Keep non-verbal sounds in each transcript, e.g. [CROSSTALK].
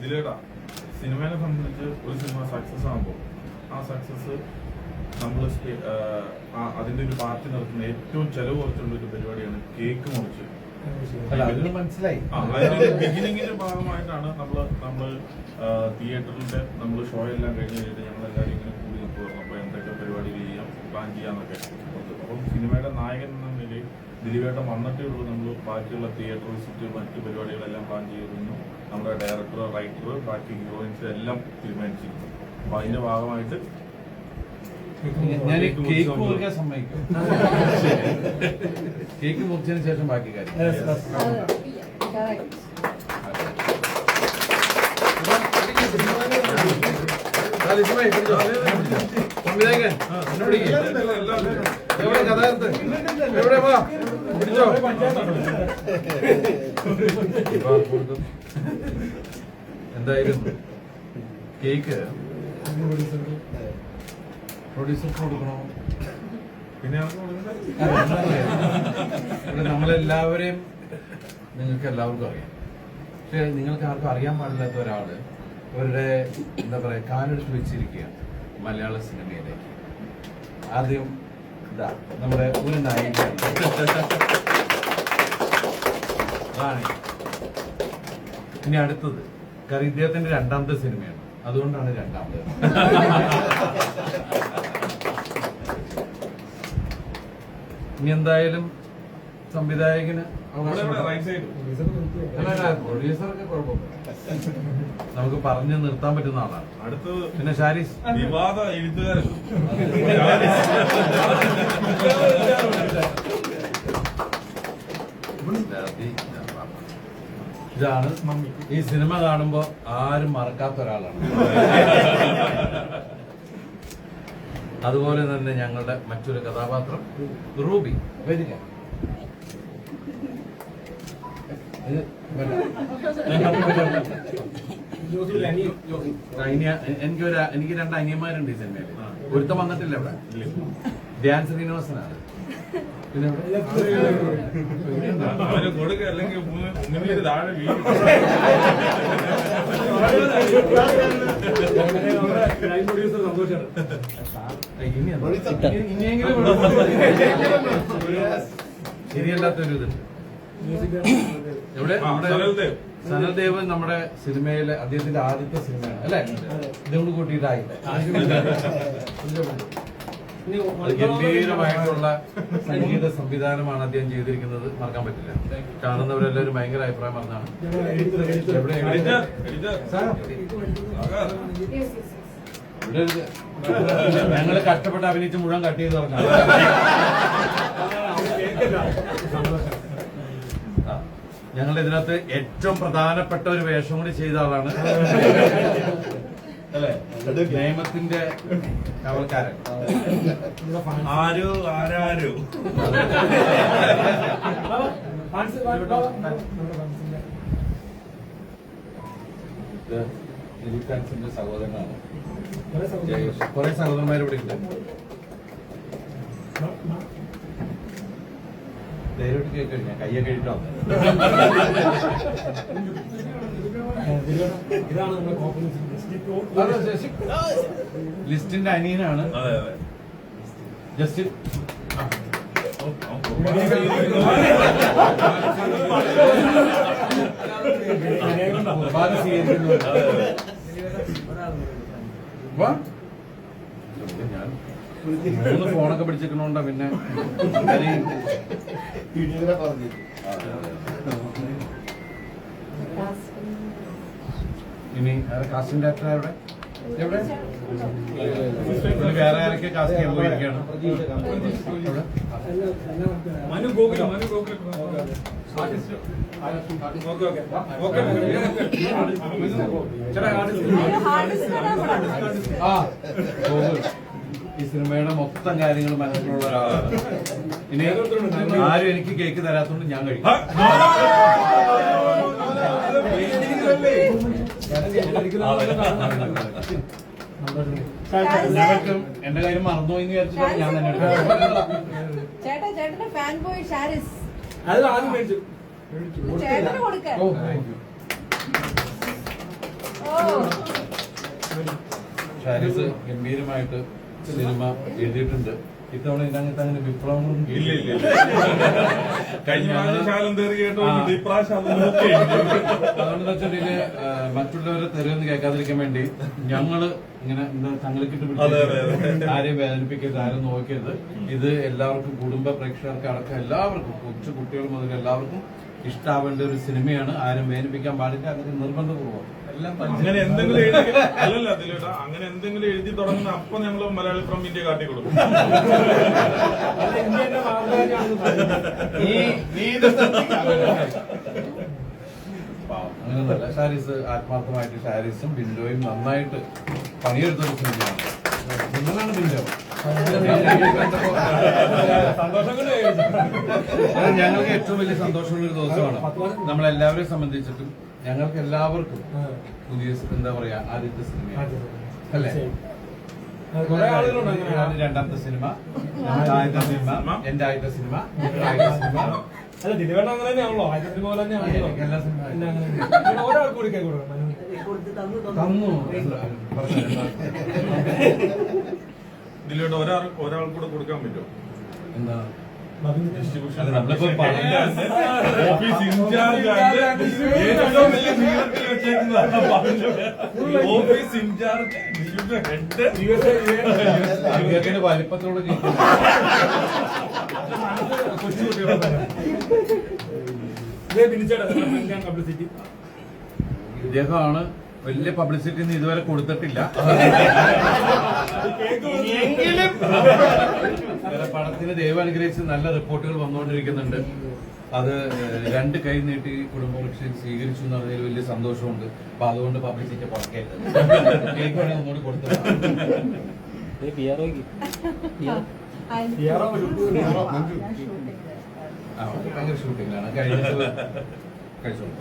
ദിലേട്ടാ സിനിമയെ സംബന്ധിച്ച് ഒരു സിനിമ സക്സസ് ആകുമ്പോൾ ആ സക്സസ് നമ്മൾ അതിന്റെ ഒരു പാർട്ടി നടത്തുന്ന ഏറ്റവും ചെലവ് കുറച്ചുള്ള ഒരു പരിപാടിയാണ് കേക്ക് മുറിച്ച്. ബിഗിനിങ്ങിന്റെ ഭാഗമായിട്ടാണ് നമ്മൾ നമ്മൾ തിയേറ്ററിന്റെ നമ്മൾ ഷോ എല്ലാം കഴിഞ്ഞ് കഴിഞ്ഞിട്ട് ഞങ്ങൾ എല്ലാവരും ഇങ്ങനെ കൂടി നിൽക്കുമായിരുന്നു അപ്പോൾ എന്തൊക്കെ പരിപാടികൾ ചെയ്യാം പ്ലാൻ ചെയ്യാന്നൊക്കെ. അപ്പം സിനിമയുടെ നായകൻ എന്ന നിലയിൽ ദിലീപേട്ടൻ വന്നിട്ടേ ഉള്ളൂ. നമ്മൾ ബാക്കിയുള്ള തിയേറ്റർ വിസിറ്റ് മറ്റ് പരിപാടികളെല്ലാം പ്ലാൻ ചെയ്തിരുന്നു. നമ്മുടെ ഡയറക്ടർ റൈറ്റർ ബാക്കി ഹീറോയിൻസ് എല്ലാം തീരുമാനിച്ചിരുന്നു. അപ്പോൾ അതിന്റെ ഭാഗമായിട്ട് ഞാൻ കേക്ക് മുറിക്കാൻ സമ്മതിക്കും കേക്ക് മുറിച്ചതിന് ശേഷം ബാക്കി കാര്യം. എവിടെ കഥാകൃത്ത്? എവിടെ വാ? പിടിച്ചോ. എന്തായാലും കേക്ക് പ്രൊഡ്യൂസർക്ക് കൊടുക്കണോ? പിന്നെ നമ്മളെല്ലാവരെയും നിങ്ങൾക്ക് എല്ലാവർക്കും അറിയാം. പക്ഷെ നിങ്ങൾക്ക് ആർക്കും അറിയാൻ പാടില്ലാത്ത ഒരാൾ അവരുടെ എന്താ പറയാ കാലെടുത്ത് വെച്ചിരിക്കുകയാണ് മലയാള സിനിമയിലേക്ക്. ആദ്യം ഇതാ നമ്മുടെ ഒരു നായിക. റാണി ഇനി അടുത്തത് കാരണം ഇദ്ദേഹത്തിന്റെ രണ്ടാമത്തെ സിനിമയാണ്. അതുകൊണ്ടാണ് രണ്ടാമത്. ഇനി എന്തായാലും സംവിധായകന് പ്രൊഡ്യൂസർക്ക് കുഴപ്പമില്ല നമുക്ക് പറഞ്ഞു നിർത്താൻ പറ്റുന്ന ആളാണ്. അടുത്തത് പിന്നെ ഷാരിസ്? വിവാദ എഴുത്തുകാരൻ. ഇതാണ് ഈ സിനിമ കാണുമ്പോ ആരും മറക്കാത്ത ഒരാളാണ്. [LAUGHS] അതുപോലെ തന്നെ ഞങ്ങളുടെ മറ്റൊരു കഥാപാത്രം റൂബി. ഇനി എനിക്ക് രണ്ട് അനിയന്മാരുണ്ട് ഈ സിനിമയിൽ ഒരുത്തം വന്നിട്ടില്ല ഇവിടെ. ഡാൻസ് ശ്രീനിവാസനാണ്? അവന് അല്ലെങ്കിൽ ശരിയല്ലാത്തൊരു ഇതുണ്ട് എവിടെ നമ്മുടെ സനൽദേവ്. സനൽദേവ് നമ്മുടെ സിനിമയിലെ അദ്ദേഹത്തിന്റെ ആദ്യത്തെ സിനിമയാണ് അല്ലെ ഇതുകൊണ്ട് കൂട്ടിയിട്ടായില്ലേ ഗംഭീരമായിട്ടുള്ള സംഗീത സംവിധാനമാണ് അദ്ദേഹം ചെയ്തിരിക്കുന്നത് മറക്കാൻ പറ്റില്ല. കാണുന്നവരെല്ലാവരും ഭയങ്കര അഭിപ്രായം പറഞ്ഞാണ് ഞങ്ങൾ കഷ്ടപ്പെട്ട് അഭിനയിച്ച് മുഴുവൻ കട്ട് ചെയ്ത് പറഞ്ഞു ഞങ്ങൾ ഇതിനകത്ത് ഏറ്റവും പ്രധാനപ്പെട്ട ഒരു വേഷം കൂടി ചെയ്ത ആളാണ്. അല്ലേ? നിയമത്തിന്റെ കവൽക്കാരൻ ആരോ ആരാരോ? ദിലീപ് സഹോദരനാണ്. കുറെ സഹോദരന്മാർ ഇവിടെ ഉണ്ട് ധൈര്യമായിട്ട് കേൾക്കാം കയ്യൊക്കെ ഇട്ടോ ലിസ്റ്റിന്റെ അനിയനാണ്. ജസ്റ്റ്. ഞാൻ മൂന്ന് ഫോണൊക്കെ പിടിച്ചിരിക്കണോണ്ടാ പിന്നെ. ഇനി കാസ്റ്റിംഗ് ഡയറക്ടർ എവിടെ എവിടെ ഇവിടെ വേറെ ആരൊക്കെ കാസ്റ്റ് ചെയ്യാൻ പോയിരിക്കുകയാണ്? മനു ഗോകുൽ മനു ഗോകുൽ. ഈ സിനിമയുടെ മൊത്തം കാര്യങ്ങൾ മനസ്സിലുള്ള ഒരാളാണ് ഇനി ആരും എനിക്ക് കേക്ക് തരാത്തോണ്ട് ഞാൻ കഴിക്കും എല്ലാവർക്കും എന്റെ കാര്യം മറന്നുപോയി വിചാരിച്ചിട്ടാണ് ഞാൻ തന്നെ എടുത്തത്. ചേട്ടാ ചേട്ടന്റെ ഫാൻ ബോയ് അത് ആദ്യം മേടിച്ചു. ചേട്ടന് ഷാരിസ് ഗംഭീരമായിട്ട് സിനിമ എഴുതിയിട്ടുണ്ട്. ഇത്തവണ ഇതിനകത്ത് അങ്ങനെ ഇല്ല ഇല്ല. കഴിഞ്ഞ ശാലം തെറി ഇപ്രാവശ്യം [LAUGHS] വെച്ചിട്ടുണ്ടെങ്കിൽ മറ്റുള്ളവരെ തരുമെന്ന് കേൾക്കാതിരിക്കാൻ വേണ്ടി ഞങ്ങൾ ഇങ്ങനെ എന്താ തങ്ങളിക്കിട്ട് പിടിച്ചിട്ട് ആരെയും വേദനിപ്പിക്കരുത് ആരും നോക്കരുത്. ഇത് എല്ലാവർക്കും കുടുംബ പ്രേക്ഷകർക്ക് അടക്കം എല്ലാവർക്കും കൊച്ചു കുട്ടികൾ മുതൽ എല്ലാവർക്കും ഇഷ്ടാവേണ്ട ഒരു സിനിമയാണ്. ആരും വേദനിപ്പിക്കാൻ പാടില്ല അങ്ങനെ നിർബന്ധപൂർവം. അങ്ങനെ എന്തെങ്കിലും എഴുതി അല്ലല്ല അതിലേട്ടാ. അങ്ങനെ എന്തെങ്കിലും എഴുതി തുടങ്ങുന്ന അപ്പൊ ഞങ്ങൾ മലയാളി ഫ്രം ഇന്ത്യ കാട്ടി കൊടുക്കും. അങ്ങനെയൊന്നുമല്ല ഷാരിസ് ആത്മാർത്ഥമായിട്ട് ഷാരിസും ബിൻഡോയും നന്നായിട്ട് പണിയെടുത്തൊരു സിനിമയാണ്. നിങ്ങളാണ് ബിൻഡോ ഞങ്ങൾക്ക് ഏറ്റവും വലിയ സന്തോഷമുള്ള ഒരു ദിവസമാണ്. നമ്മളെല്ലാവരെയും സംബന്ധിച്ചിട്ടും ഞങ്ങൾക്ക് എല്ലാവർക്കും പുതിയ എന്താ പറയാ ആദ്യത്തെ സിനിമ. അല്ലേ? കുറെ ആളുകളുണ്ട് അങ്ങനെ. ഞാൻ രണ്ടാമത്തെ സിനിമ ആദ്യത്തെ സിനിമ എന്റെ ആദ്യത്തെ സിനിമ ആദ്യത്തെ സിനിമ. അല്ല ദിലീപേട്ടൻ അങ്ങനെ തന്നെയാണല്ലോ. ആദ്യത്തെ സിനിമ പോലെ തന്നെയാണല്ലോ എനിക്ക് എല്ലാ സിനിമ പിന്നെ അങ്ങനെ പിന്നെ ഒരാൾക്ക് കൂടി കൈ കൊടുക്കണം. തന്നു. ഒരാൾ ഒരാൾ കൂടെ കൊടുക്കാൻ പറ്റുമോ? എന്താ? നമ്മളിപ്പോ പറഞ്ഞ- ഓഫീസ് ഇൻചാർജ് ആയിട്ട് ഏറ്റവും വലിയ നീളത്തിൽ വെച്ചേക്കുന്നതാണ് പറഞ്ഞത്. ഓഫീസ് ഇൻചാർജ് ഡിസ്ട്രിബ്യൂഷൻ ഹെഡ് വലിപ്പത്തോട് ബിനിച്ചേട്ടാ പബ്ലിസിറ്റി ഇദ്ദേഹമാണ് വലിയ പബ്ലിസിറ്റി ഒന്നും ഇതുവരെ കൊടുത്തിട്ടില്ല. പടത്തിന് ദൈവം അനുഗ്രഹിച്ച് നല്ല റിപ്പോർട്ടുകൾ വന്നുകൊണ്ടിരിക്കുന്നുണ്ട്. അത് രണ്ട് കൈ നീട്ടി കുടുംബപക്ഷം സ്വീകരിച്ചു എന്ന് പറഞ്ഞതിൽ വലിയ സന്തോഷമുണ്ട്. അപ്പൊ അതുകൊണ്ട് പബ്ലിസിറ്റി പുറക്കേറ്റത് കേക്ക് വേണമെങ്കിൽ ഒന്നുകൂടി കൊടുത്തത് ഭയങ്കര ഷൂട്ടിംഗാണ് കഴിഞ്ഞിട്ട് കഴിച്ചോളൂ.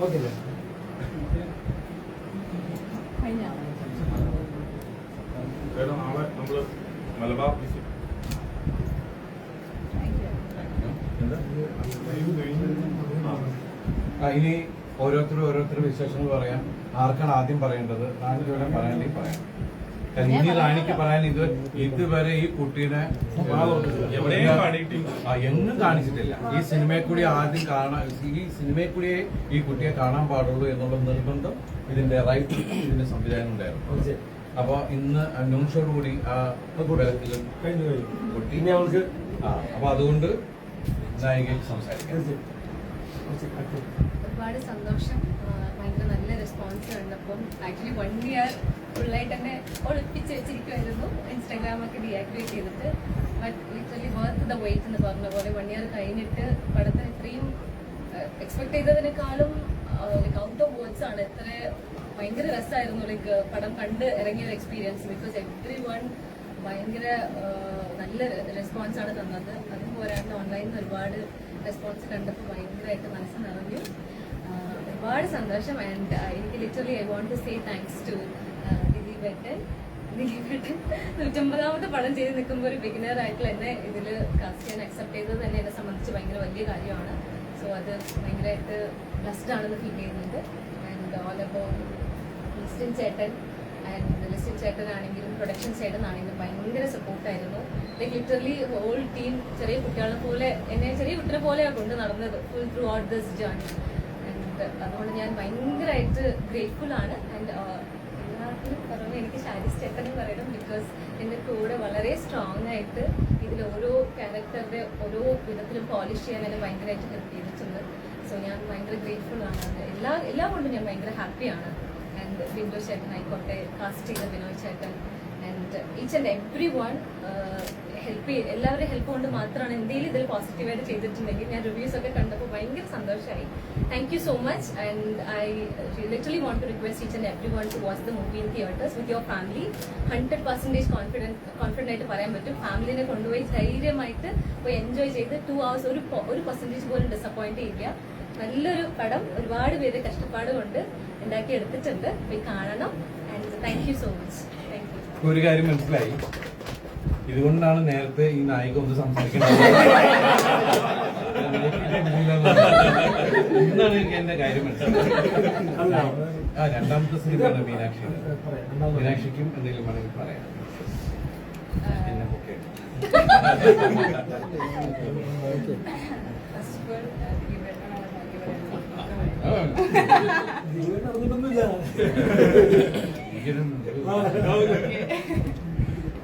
വേറെ നാളെ നമ്മൾ മലബാർ ഇനി ഓരോരുത്തരും ഓരോരുത്തരും വിശേഷങ്ങൾ പറയാം. ആർക്കാണ് ആദ്യം പറയേണ്ടത്? റാണിക്ക് പറയാനേ പറയാം. കാരണം ഇനി റാണിക്ക് പറയാൻ ഇത് ഇതുവരെ ഈ കുട്ടീനെ എവിടെയും എങ്ങും കാണിച്ചിട്ടില്ല. ഈ സിനിമയെ കൂടി ആദ്യം കാണാൻ ഈ സിനിമയെ കൂടിയേ ഈ കുട്ടിയെ കാണാൻ പാടുള്ളൂ എന്നുള്ള നിർബന്ധം ഇതിന്റെ റൈറ്റ് ഇതിന്റെ സംവിധാനം ഉണ്ടായിരുന്നു. അപ്പൊ ഇന്ന് അന്വേഷണോടുകൂടി ആ ബലത്തിലും കഴിഞ്ഞു കഴിഞ്ഞു. കുട്ടി. ഇനി അവൾക്ക് ആ അപ്പൊ അതുകൊണ്ട് നായികയ്ക്ക് സംസാരിക്കാം. ഒരുപാട് സന്തോഷം. ഭയങ്കര നല്ല റെസ്പോൺസ് കണ്ടപ്പം ആക്ച്വലി വൺ ഇയർ ഫുള്ളായിട്ട് തന്നെ ഒളിപ്പിച്ച് വെച്ചിരിക്കുമായിരുന്നു ഇൻസ്റ്റാഗ്രാമൊക്കെ ഡീആക്ടിവേറ്റ് ചെയ്തിട്ട്. But literally worth the wait എന്ന് പറഞ്ഞ പോലെ വൺ ഇയർ കഴിഞ്ഞിട്ട് പടത്തിന് ഇത്രയും എക്സ്പെക്ട് ചെയ്തതിനേക്കാളും ഔട്ട് ഓഫ് വേർഡ്സ് ആണ് എത്ര ഭയങ്കര രസമായിരുന്നു. ലൈക്ക് പടം കണ്ട് ഇറങ്ങിയ ഒരു എക്സ്പീരിയൻസ് ബിക്കോസ് എവ്രി വൺ ഭയങ്കര നല്ല റെസ്പോൺസ് ആണ് തന്നത്. അതും പോരാണ്ട് ഓൺലൈനിൽ നിന്ന് ഒരുപാട് റെസ്പോൺസ് കണ്ടപ്പോൾ ഭയങ്കരമായിട്ട് മനസ്സ് നിറഞ്ഞു. ഒരുപാട് സന്തോഷം. ആൻഡ് എനിക്ക് literally I want to say thanks to Dileep ഏട്ടൻ ദിലീപ് ഏട്ടൻ നൂറ്റമ്പതാമത്തെ പടം ചെയ്ത് നിൽക്കുമ്പോൾ ഒരു ബിഗിനർ ആയിട്ടുള്ള എന്നെ ഇതിൽ കാസ്റ്റ് ചെയ്യാൻ അക്സെപ്റ്റ് ചെയ്തത് തന്നെ എന്നെ സംബന്ധിച്ച് ഭയങ്കര വലിയ കാര്യമാണ്. സോ അത് ഭയങ്കരമായിട്ട് ബ്ലസ്ഡ് ആണെന്ന് ഫീൽ ചെയ്യുന്നുണ്ട്. ആൻഡ് ഓൾ അബൌട്ട് ലിസ്റ്റിൻ ചേട്ടൻ ആൻഡ് ലിസ്റ്റിൻ ചേട്ടനാണെങ്കിലും പ്രൊഡക്ഷൻ സൈഡിൽ ഭയങ്കര സപ്പോർട്ടായിരുന്നു ലൈക്ക് ലിറ്ററലി ഹോൾ ടീം ചെറിയ കുട്ടികളെ പോലെ എന്നെ ചെറിയ കുട്ടികളെ പോലെയാണ് കൊണ്ട് നടന്നത് full throughout this journey and അതുകൊണ്ട് ഞാൻ ഭയങ്കരമായിട്ട് ഗ്രേറ്റ്ഫുൾ ആണ്. ആൻഡ് എല്ലാത്തിനും പുറമെ എനിക്ക് ഷാരിസ് ചേട്ടനും പറയണം ബിക്കോസ് എന്റെ കൂടെ വളരെ സ്ട്രോങ് ആയിട്ട് ഇതിൽ ഓരോ ക്യാരക്ടറിന്റെ ഓരോ വിധത്തിലും പോളിഷ് ചെയ്യാൻ എന്നെ ഭയങ്കരമായിട്ട് ഹെൽപ്പ് ചെയ്തിട്ടുണ്ട്. സോ ഞാൻ ഭയങ്കര ഗ്രേറ്റ്ഫുൾ ആണ്. എല്ലാ എല്ലാ കൊണ്ടും ഞാൻ ഭയങ്കര ഹാപ്പിയാണ് ആൻഡ് ബിന്ദു ചേട്ടൻ ആയിക്കോട്ടെ കാസ്റ്റ് ചെയ്ത ബിനോയ് ചേട്ടൻ each and every one help എല്ലാവരും ഹെൽപ്പ് കൊണ്ട് മാത്രമാണ് എന്തെങ്കിലും ഇതിൽ പോസിറ്റീവായിട്ട് ചെയ്തിട്ടുണ്ടെങ്കിൽ ഞാൻ റിവ്യൂസ് ഒക്കെ കണ്ടപ്പോൾ ഭയങ്കര സന്തോഷമായി thank you so much and I literally want to request each and every one to watch the movie in theatres with your family hundred percentage confidence confident ആയിട്ട് പറയാൻ പറ്റും. ഫാമിലിനെ കൊണ്ടുപോയി ധൈര്യമായിട്ട് പോയി എൻജോയ് ചെയ്ത് ടു അവേഴ്സ് ഒരു ഒരു പെർസെന്റേജ് പോലും ഡിസപ്പോയിന്റ് ചെയ്യില്ല. നല്ലൊരു പടം ഒരുപാട് പേര് കഷ്ടപ്പാട് കൊണ്ട് ഉണ്ടാക്കി എടുത്തിട്ടുണ്ട്. പോയി കാണണം and thank you so much ഒരു കാര്യം മനസ്സിലായി. ഇതുകൊണ്ടാണ് നേരത്തെ ഈ നായിക ഒന്ന് സംസാരിക്കുന്നത് ഇന്നാണ് എനിക്ക് എന്റെ കാര്യം മനസ്സിലായത്. ആ രണ്ടാമത്തെ സിനിമയാണ് മീനാക്ഷി മീനാക്ഷിക്കും എന്തെങ്കിലും വേണമെങ്കിൽ പറയാം. എന്നെ പൊക്കെ ഓഫ് ഓൾ ദിലീപേട്ടനാണ് താങ്ക് യു പറയുന്നത്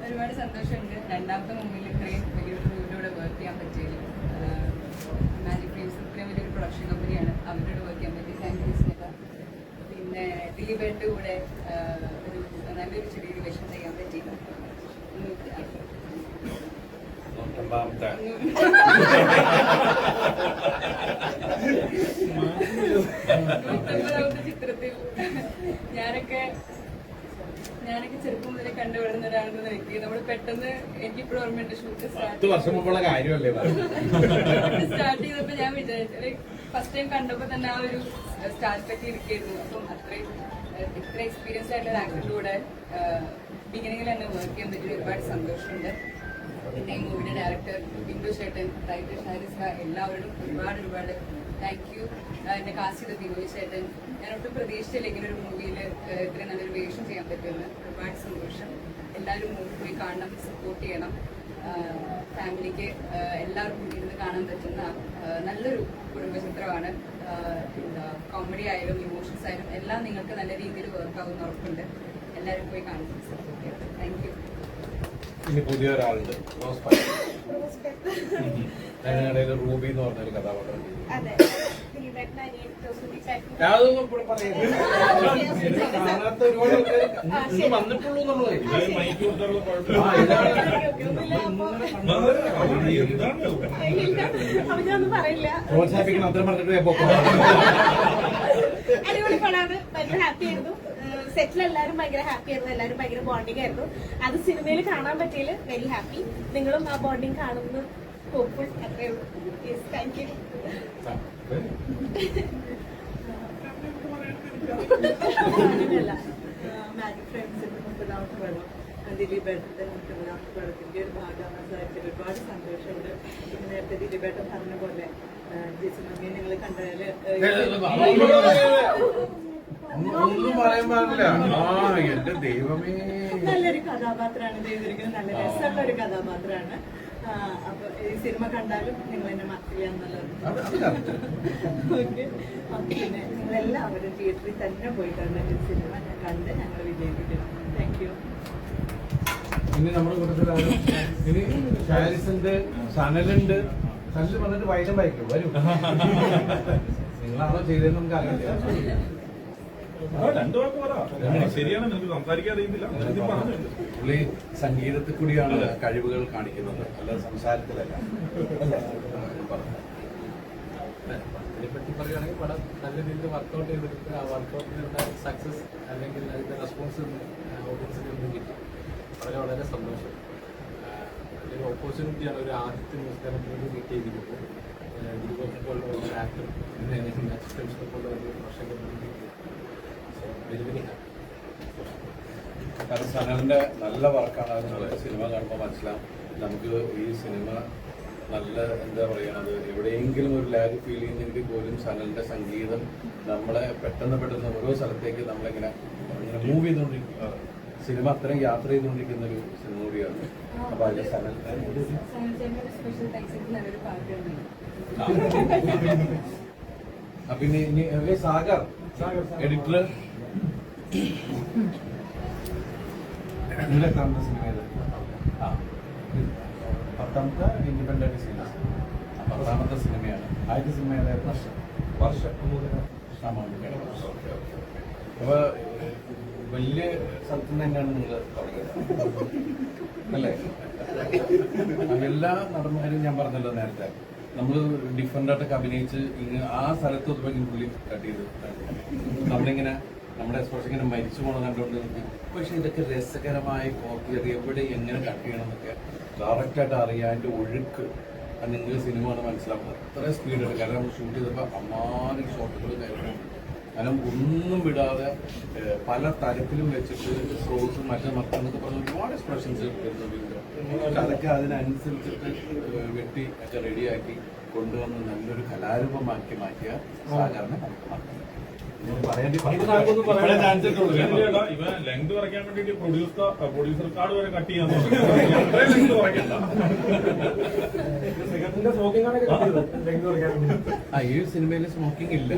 ഒരുപാട് സന്തോഷമുണ്ട് രണ്ടാമത്തെ മുമ്പിൽ ഇത്രയും വലിയൊരു കൂടെ വർക്ക് ചെയ്യാൻ പറ്റിയതിൽ മാജിക് ഫിലിംസ് ഇത്രയും വലിയൊരു പ്രൊഡക്ഷൻ കമ്പനിയാണ് അവരോട് വർക്ക് ചെയ്യാൻ പറ്റി. താങ്ക് യു സ്മിത പിന്നെ ദിലീപേട്ട് കൂടെ ഒരു നല്ലൊരു ചെറിയ വിഷം ചെയ്യാൻ പറ്റി രണ്ടാമത്തെ. [LAUGHS] കണ്ടുവരുന്ന ഒരാളെന്ന വ്യക്തി നമ്മൾ പെട്ടെന്ന് എനിക്കിപ്പോഴും ഓർമ്മയുണ്ട് ഷൂട്ട് സ്റ്റാർട്ട് ചെയ്തപ്പോ ഞാൻ വിചാരിച്ചു ഫസ്റ്റ് ടൈം കണ്ടപ്പോ തന്നെ ആ ഒരു സ്റ്റാർട്ടൊക്കെ ഇരിക്കായിരുന്നു. അപ്പം അത്രയും ഇത്ര എക്സ്പീരിയൻസ് ആയിട്ടുള്ള ഒരു ആക്ടറിന്റെ കൂടെ ബിഗിനിങ്ങിൽ തന്നെ വർക്ക് ചെയ്യാൻ പറ്റി ഒരുപാട് സന്തോഷമുണ്ട്. പിന്നെ ഈ മൂവിയുടെ ഡയറക്ടർ ബിന്ദു ചേട്ടൻ റൈറ്റർ ഷാരിസ് എല്ലാവരോടും ഒരുപാട് ഒരുപാട് താങ്ക് യു എന്നെ കാസ്റ്റ് ചെയ്ത ബിനോയ് ചേട്ടൻ ഞാൻ ഒട്ടും പ്രതീക്ഷിച്ചില്ല ഇങ്ങനെ ഒരു മൂവിയിൽ ഇത്രയും നല്ലൊരു വേഷം ചെയ്യാൻ പറ്റുമെന്ന്. ഒരുപാട് സന്തോഷം. എല്ലാവരും മൂവി പോയി കാണണം സപ്പോർട്ട് ചെയ്യണം. ഫാമിലിക്ക് എല്ലാവർക്കും ഇരുന്ന് കാണാൻ പറ്റുന്ന നല്ലൊരു കുടുംബ ചിത്രമാണ് ആ, എന്താ കോമഡി ആയാലും ഇമോഷൻസ് ആയാലും എല്ലാം നിങ്ങൾക്ക് നല്ല രീതിയിൽ വർക്ക് ആവുന്ന ഉറപ്പുണ്ട്. എല്ലാവരും പോയി കാണണം സപ്പോർട്ട് ചെയ്യണം. താങ്ക് യു പുതിയ ഒരാളുണ്ട് അതിനിടയിൽ റൂബി എന്ന് പറഞ്ഞൊരു കഥാപാത്രം ഇവിടെ. കാണാത്ത ഒരുപാട് വന്നിട്ടുള്ളൂ മൈക്ക് കുഴപ്പമില്ല. പ്രോത്സാഹിപ്പിക്കണം അത്ര പറഞ്ഞിട്ട്. അടിപൊളി പടാണ് ഭയങ്കര ഹാപ്പി ആയിരുന്നു സെറ്റിൽ എല്ലാവരും ഭയങ്കര ഹാപ്പി ആയിരുന്നു. എല്ലാവരും ഭയങ്കര ബോണ്ടിങ് ആയിരുന്നു. അത് സിനിമയിൽ കാണാൻ പറ്റിയതിൽ വെരി ഹാപ്പി നിങ്ങളും ആ ബോണ്ടിങ് കാണുന്നു ഹോപ്പ്ഫുൾ അത്രേ ഉള്ളൂ. താങ്ക് യു അങ്ങനെയല്ല. മാജിക് മുപ്പതാമത്തെ മുപ്പതാമത്തെ ഒരു ഒരുപാട് സന്തോഷമുണ്ട്. പിന്നെ നേരത്തെ ദിലീപേട്ടൻ പറഞ്ഞ പോലെ ജിസി മമ്മിയെ നിങ്ങൾ കണ്ടാൽ ഒന്നും പറയാൻ പാടില്ല. ആ എന്റെ ദൈവമേ. നല്ലൊരു കഥാപാത്രമാണ്. ചെയ്തിരിക്കുന്നത് നല്ല രസമുള്ള ഒരു കഥാപാത്രമാണ് അപ്പൊ ഈ സിനിമ കണ്ടാലും നിങ്ങൾ എന്നെ മറക്കില്ല എന്നുള്ളത്. ഓക്കെ. പിന്നെ നിങ്ങളെല്ലാവരും തിയേറ്ററിൽ തന്നെ പോയി കണ്ട ഈ സിനിമ ഞാൻ കണ്ട് ഞങ്ങൾ വിജയിപ്പിക്കണം താങ്ക് യു ഇനി നമ്മുടെ കൂട്ടത്തിലാണ് ഇനി ഷാരിസുണ്ട് സനലുണ്ട്. സനൽ വന്നിട്ട് വൈകം വായിക്കും. വരും. [LAUGHS] നിങ്ങളാണോ ചെയ്തതെന്ന് നമുക്ക് അറിയില്ല. പുള്ളി സംഗീതത്തിൽ കൂടിയാണ് കഴിവുകൾ കാണിക്കുന്നത്. അല്ല സംസാരത്തിലല്ല. അതിനെപ്പറ്റി പറയുകയാണെങ്കിൽ പടം നല്ല രീതിയിൽ വർക്കൗട്ട് ചെയ്തിട്ട് ആ വർക്കൗട്ടിനുള്ള സക്സസ് അല്ലെങ്കിൽ അതിന്റെ റെസ്പോൺസ് ഓഡിയൻസിന് നിന്ന് കിട്ടി. വളരെ വളരെ സന്തോഷം. ഒരു ഓപ്പർച്യൂണിറ്റിയാണ് ഒരു ആദ്യത്തെ കിട്ടിയിരിക്കുന്നത് ദീപക് പോലുള്ള ഒരു ആക്ടർ പോലുള്ള ഒരു പ്രശ്നം കാരണം സനലിന്റെ നല്ല വർക്കാണ് അതിനുള്ള സിനിമ കാണുമ്പോൾ മനസ്സിലാവും. നമുക്ക് ഈ സിനിമ നല്ല എന്താ പറയണത് എവിടെയെങ്കിലും ഒരു ലാഗ് ഫീൽ ചെയ്യുന്നെങ്കിൽ പോലും സനലിന്റെ സംഗീതം നമ്മളെ പെട്ടെന്ന് പെട്ടെന്ന് ഓരോ സ്ഥലത്തേക്ക് നമ്മളിങ്ങനെ ഇങ്ങനെ മൂവ് ചെയ്തുകൊണ്ടിരിക്കും. സിനിമ അത്രയും യാത്ര ചെയ്തുകൊണ്ടിരിക്കുന്ന ഒരു സിനിമ കൂടിയാണ്. അപ്പൊ അതിന്റെ സനൽ പിന്നെ ഇനി സാഗർ. എഡിറ്റർ നിങ്ങളെ കാണുന്ന സിനിമ ഏത്? ആ പത്താമത്തെ ഇൻഡിപെൻഡന്റ് സിനിമ പത്താമത്തെ സിനിമയാണ് ആദ്യത്തെ സിനിമ ഏതായിരുന്നു വർഷം വർഷം. അപ്പൊ വലിയ സ്ഥലത്തു തന്നെയാണ് നിങ്ങൾ അല്ലേ എല്ലാ നടന്മാരും ഞാൻ പറഞ്ഞല്ലോ നേരത്തെ നമ്മൾ ഡിഫറെന്റ് ആയിട്ടൊക്കെ അഭിനയിച്ച് ഇങ്ങനെ ആ സ്ഥലത്ത് ഒതുങ്ങി പുള്ളി കട്ട് ചെയ്ത് നമ്മളിങ്ങനെ നമ്മുടെ എക്സ്പ്രഷൻ ഇങ്ങനെ മരിച്ചു പോകണം കണ്ടുകൊണ്ട് നിൽക്കും പക്ഷെ ഇതൊക്കെ രസകരമായി കോപ്പി അത് എവിടെ എങ്ങനെ കട്ട് ചെയ്യണം എന്നൊക്കെ കറക്റ്റായിട്ട് അറിയാന്റെ ഒഴുക്ക് നിങ്ങൾ സിനിമ ആണ് മനസ്സിലാക്കുന്നത് സ്പീഡ് ഉണ്ട്. കാരണം നമ്മൾ ഷൂട്ട് ചെയ്തപ്പോൾ അമ്മാനും ഷോട്ടുകൾ കയറും കാരണം ഒന്നും വിടാതെ പല തരത്തിലും വെച്ചിട്ട് സോസും മറ്റേ മറ്റെന്നൊക്കെ പറഞ്ഞ ഒരുപാട് എക്സ്പ്രഷൻസ് വരുന്നുണ്ട് പക്ഷെ അതൊക്കെ അതിനനുസരിച്ചിട്ട് വെട്ടി ഒക്കെ റെഡിയാക്കി കൊണ്ടുവന്ന് നല്ലൊരു കലാരൂപമാക്കി മാറ്റിയ സാധാരണ ലെങ്ത് കുറയ്ക്കാൻ വേണ്ടിട്ട് പ്രൊഡ്യൂസർ പ്രൊഡ്യൂസർ കാർഡ് വരെ കട്ട് ചെയ്യാൻ ലെങ്ത് കുറയ്ക്കണ്ട ഈ സിനിമയിൽ സ്മോക്കിംഗ് ഇല്ല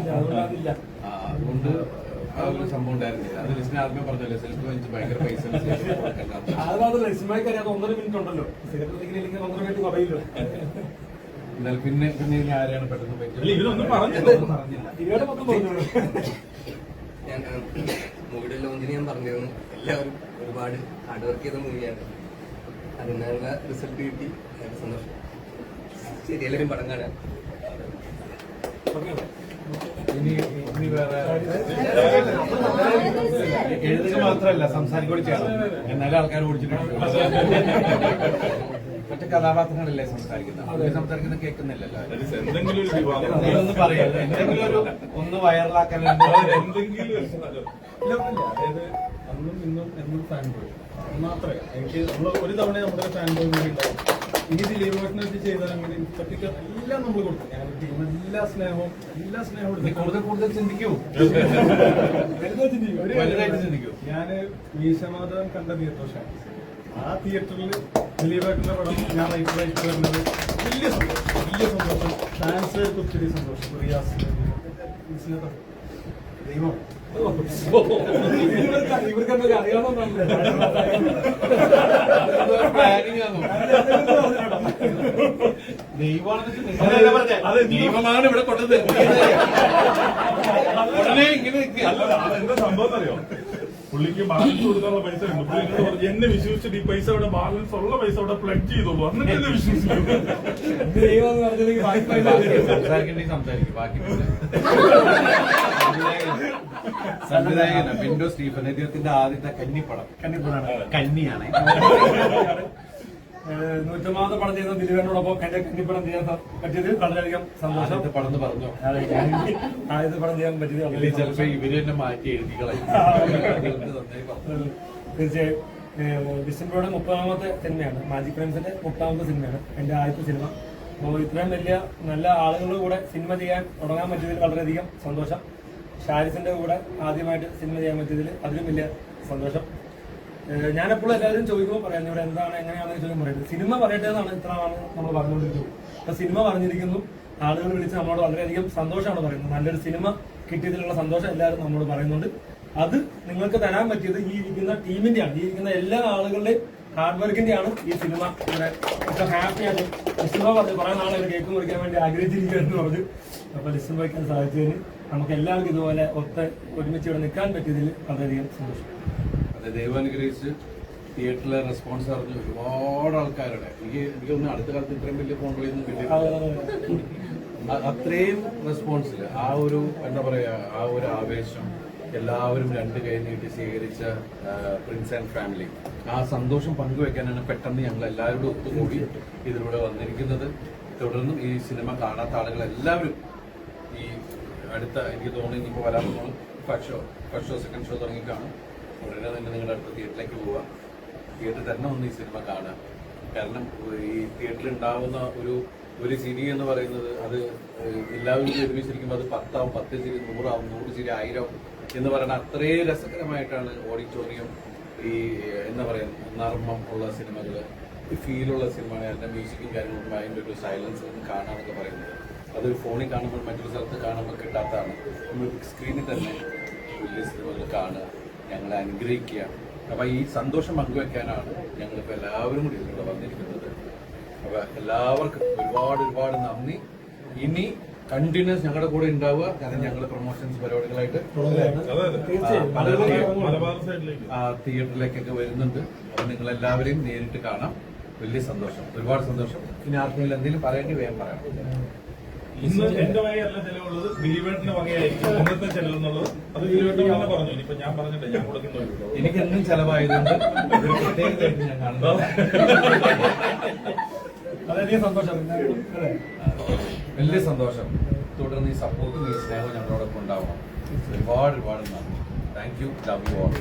അതുകൊണ്ട് ഒരു സംഭവം ഉണ്ടായിരുന്നില്ല. അത് ലിസ്റ്റിന് ആദ്യമേ പറഞ്ഞല്ലോ സെൽഫ് വെച്ച് ഭയങ്കര പൈസ. അത് സിനിമയ്ക്ക് അറിയാതെ ഒന്നര മിനിറ്റ് ഉണ്ടല്ലോ. സിനിമ ഒന്നര മിനിറ്റ് കുറയില്ലോ. എന്നാൽ പിന്നെ പിന്നെ ഇനി ആരെയാണ് പെട്ടെന്ന് മൂവിയുടെ ലോഞ്ചിന് ഞാൻ പറഞ്ഞിരുന്നു. എല്ലാവരും ഒരുപാട് ഹാർഡ് വർക്ക് ചെയ്ത മൂവിയാണ്. അതിനുള്ള റിസൾട്ട് കിട്ടി. സന്തോഷം. ശരി എല്ലാവരും പടം കാണാൻ ഇനി ഇനി വേറെ എഴുതുക മാത്രമല്ല സംസാരിക്കൂടി ചെയ്യണം എന്നാലും ആൾക്കാർ ഓടിച്ചിട്ടുണ്ട്. മറ്റു കഥാപാത്രങ്ങളല്ലേ സംസാരിക്കുന്നത്? അവർ സംസാരിക്കുന്നത് കേൾക്കുന്നില്ലല്ലോ. എന്തെങ്കിലും എന്തെങ്കിലും ഒരു ഒന്ന് വൈറലാക്കാൻ അതായത് അന്നും ഇന്നും എന്നും ഫാൻ ബോയ് മാത്രമേ. എനിക്ക് നമ്മൾ ഒരു തവണ നമ്മുടെ ഫാൻ ബോയ് കൂടി ഉണ്ടാവും ഇനി ദിലീപ് ഭട്ടിനെ വെച്ച് ചെയ്താൽ ഇപ്പത്തേക്ക് എല്ലാം നമ്മൾ കൊടുക്കും. ഞാൻ ടീം എല്ലാ സ്നേഹവും എല്ലാ സ്നേഹവും. കൂടുതൽ കൂടുതൽ ചിന്തിക്കൂ. [LAUGHS] ചിന്തിക്കും. ഞാൻ മീശമാധവൻ കണ്ട തിയേറ്റർ ആ തിയേറ്ററിൽ ദിലീപ് ഭട്ടിന്റെ പടം ഞാൻ റൈറ്ററായിട്ട് വരുന്നത് വലിയ സന്തോഷം വലിയ സന്തോഷം. ഫാൻസുകാർക്ക് ഒത്തിരി സന്തോഷം. റിയാസ് ദൈവം. ഇവർക്ക് ദൈവമാണെന്ന് ദൈവമാണ് ഇവിടെ കൊണ്ടത് [LAUGHS] ഉടനെ ഇങ്ങനെ നിൽക്കുക. അല്ല അതെന്താ സംഭവം അറിയോ പുള്ളിക്ക് ബാലൻസ് കൊടുക്കാനുള്ള പൈസ ഉണ്ട്. പുള്ളി എന്നോട് പറഞ്ഞു, എന്നെ വിശ്വസിച്ചിട്ട് ഈ പൈസ അവിടെ ബാലൻസ് ഉള്ള പൈസ അവിടെ പ്ലഡ് ചെയ്തോളൂ. എന്നിട്ട് എന്നെ വിശ്വസിക്കും ദൈവം എന്ന് പറഞ്ഞില്ലെങ്കിൽ സംസാരിക്കണ്ടെങ്കിൽ സംസാരിക്കും. ബാക്കി പിന്നെ. സംവിധായകനാ ബിൻഡോ സ്റ്റീഫൻ. അദ്ദേഹത്തിന്റെ ആദ്യത്തെ കന്നിപ്പടം. കന്നിപ്പടാണ് കന്നിയാണ്. നൂറ്റൊന്നാമത്തെ പടം ചെയ്യുന്ന ദിലീപനോടൊപ്പം എന്റെ കന്നിപ്പടം ചെയ്യാൻ പറ്റിയത് വളരെയധികം സന്തോഷം. പടം ഞാൻ ആദ്യത്തെ പടം ചെയ്യാൻ പറ്റിയത് ചിലപ്പോ. ഇവർ തന്നെ മാറ്റി എഴുതി പറഞ്ഞു. തീർച്ചയായും. ഡിസംബറുടെ മുപ്പതാമത്തെ സിനിമയാണ്. മാജിക് ഫ്രണ്ട്സിന്റെ മുപ്പതാമത്തെ സിനിമയാണ് എന്റെ ആദ്യത്തെ സിനിമ. അപ്പോൾ ഇത്രയും വലിയ നല്ല ആളുകളുടെ കൂടെ സിനിമ ചെയ്യാൻ തുടങ്ങാൻ പറ്റിയതിൽ വളരെയധികം സന്തോഷം. ഷാരിസിന്റെ കൂടെ ആദ്യമായിട്ട് സിനിമ ചെയ്യാൻ പറ്റിയതിൽ അതിലും വലിയ സന്തോഷം. ഞാനെപ്പോഴും എല്ലാവരും ചോദിക്കുമ്പോൾ പറയാം ഇവിടെ എന്താണ്? എങ്ങനെയാണെന്ന് ചോദ്യം പറയുന്നത് സിനിമ പറയട്ടെ ഇത്രയാണ് നമ്മൾ പറഞ്ഞുകൊണ്ടിരിക്കുന്നത്. അപ്പൊ സിനിമ പറഞ്ഞിരിക്കുന്നു. ആളുകൾ വിളിച്ച് നമ്മളോട് വളരെയധികം സന്തോഷമാണ് പറയുന്നത്. നല്ലൊരു സിനിമ കിട്ടിയതിലുള്ള സന്തോഷം എല്ലാവരും നമ്മളോട് പറയുന്നുണ്ട്. അത് നിങ്ങൾക്ക് തരാൻ പറ്റിയത് ഈ ഇരിക്കുന്ന ടീമിന്റെയാണ്. ഈ ഇരിക്കുന്ന എല്ലാ ആളുകളുടെയും ഹാർഡ് വർക്കിന്റെയാണ് ഈ സിനിമ. ഇവിടെ ഒക്കെ ഹാപ്പിയാണ് ലിസ്റ്റിമ പറഞ്ഞു കുറെ നാളെ ഒരു കേക്ക് മുറിക്കാൻ വേണ്ടി ആഗ്രഹിച്ചിരിക്കുകയെന്ന് പറഞ്ഞു അപ്പൊ ലിസ്റ്റിമ വയ്ക്കാൻ സാധിച്ചതിന് നമുക്ക് എല്ലാവർക്കും ഇതുപോലെ ഒത്ത് ഒരുമിച്ച് ഇവിടെ നിൽക്കാൻ പറ്റിയതിൽ വളരെയധികം സന്തോഷം. അത് ദൈവം അനുഗ്രഹിച്ച് തിയേറ്ററിലെ റെസ്പോൺസ് അറിഞ്ഞു ഒരുപാട് ആൾക്കാരുടെ. എനിക്ക് എനിക്കൊന്നും അടുത്ത കാലത്ത് ഇത്രയും വലിയ ഫോൺ വിളിയൊന്നും കിട്ടിയിട്ടില്ല. അത്രയും റെസ്പോൺസിൽ ആ ഒരു എന്താ പറയാ ആ ഒരു ആവേശം എല്ലാവരും രണ്ട് കൈ നീട്ടി സ്വീകരിച്ച പ്രിൻസ് ആൻഡ് ഫാമിലി ആ സന്തോഷം പങ്കുവെക്കാനാണ് പെട്ടെന്ന് ഞങ്ങൾ എല്ലാവരും ഒത്തുകൂടി ഇതിലൂടെ വന്നിരിക്കുന്നത്. തുടർന്നും ഈ സിനിമ കാണാത്ത ആളുകൾ എല്ലാവരും ഈ അടുത്ത എനിക്ക് തോന്നുന്നു ഇനിയിപ്പോൾ വരാൻ പോകുന്നു first show first show second show തുടങ്ങി കാണും. ഉടനെ തന്നെ നിങ്ങളുടെ അടുത്ത തിയേറ്ററിലേക്ക് പോവാം തിയേറ്ററിൽ തന്നെ ഒന്ന് ഈ സിനിമ കാണാം കാരണം ഈ തിയേറ്ററിൽ ഉണ്ടാവുന്ന ഒരു ഒരു ചിരി എന്ന് പറയുന്നത് അത് എല്ലാവരും ഒരുമിച്ചിരിക്കുമ്പോൾ അത് പത്താവും പത്ത് ചിരി നൂറാവും നൂറ് ചിരി ആയിരം എന്ന് പറയുന്ന അത്രയും രസകരമായിട്ടാണ് ഓഡിറ്റോറിയം ഈ എന്താ പറയുക നർമ്മം ഉള്ള സിനിമകൾ ഫീലുള്ള സിനിമയാണ് അതിന്റെ മ്യൂസിക്കും കാര്യങ്ങളും അതിന്റെ ഒരു സൈലൻസ് കാണാമെന്നൊക്കെ പറയുന്നത്. അതൊരു ഫോണിൽ കാണുമ്പോൾ മറ്റൊരു സ്ഥലത്ത് കാണുമ്പോൾ കിട്ടാത്തതാണ്. നമ്മൾ സ്ക്രീനിൽ തന്നെ വലിയ സിനിമകൾ കാണുക. ഞങ്ങളെ അനുഗ്രഹിക്കുക അപ്പൊ ഈ സന്തോഷം പങ്കുവെക്കാനാണ് ഞങ്ങളിപ്പോൾ എല്ലാവരും കൂടി ഇതിലൂടെ വന്നിരിക്കുന്നത്. അപ്പൊ എല്ലാവർക്കും ഒരുപാട് ഒരുപാട് നന്ദി. ഇനി കണ്ടിന്യൂസ് ഞങ്ങളുടെ കൂടെ ഉണ്ടാവുക. കാരണം ഞങ്ങൾ പ്രൊമോഷൻസ് പരിപാടികളായിട്ട് തിയേറ്ററിലേക്കൊക്കെ വരുന്നുണ്ട്. അപ്പൊ നിങ്ങൾ എല്ലാവരെയും നേരിട്ട് കാണാം. വലിയ സന്തോഷം. ഒരുപാട് സന്തോഷം. ഇനി ആർക്കെങ്കിലും എന്തെങ്കിലും പറയേണ്ടി വേഗം പറയാം ഇന്ന് എന്റെ വകയല്ല ചെലവുള്ളത് ദിലീപേട്ടന്റെ വകയായിരിക്കും ഇന്നത്തെ ചെലവെന്നുള്ളത്. അത് ദിലീപേട്ടൻ തന്നെ പറഞ്ഞു. ഇനിയിപ്പോ ഞാൻ പറഞ്ഞിട്ട് ഞാൻ കൊടുക്കുന്ന എനിക്ക് എന്നും ചെലവായതുകൊണ്ട് പ്രത്യേകതയായിട്ട് ഞാൻ സന്തോഷം. വലിയ സന്തോഷം. തുടർന്ന് ഈ സപ്പോർട്ടും ഈ സ്നേഹവും ഞങ്ങളോടൊപ്പം ഉണ്ടാവണം. ഒരുപാട് ഒരുപാട് നന്ദി. Thank you love you all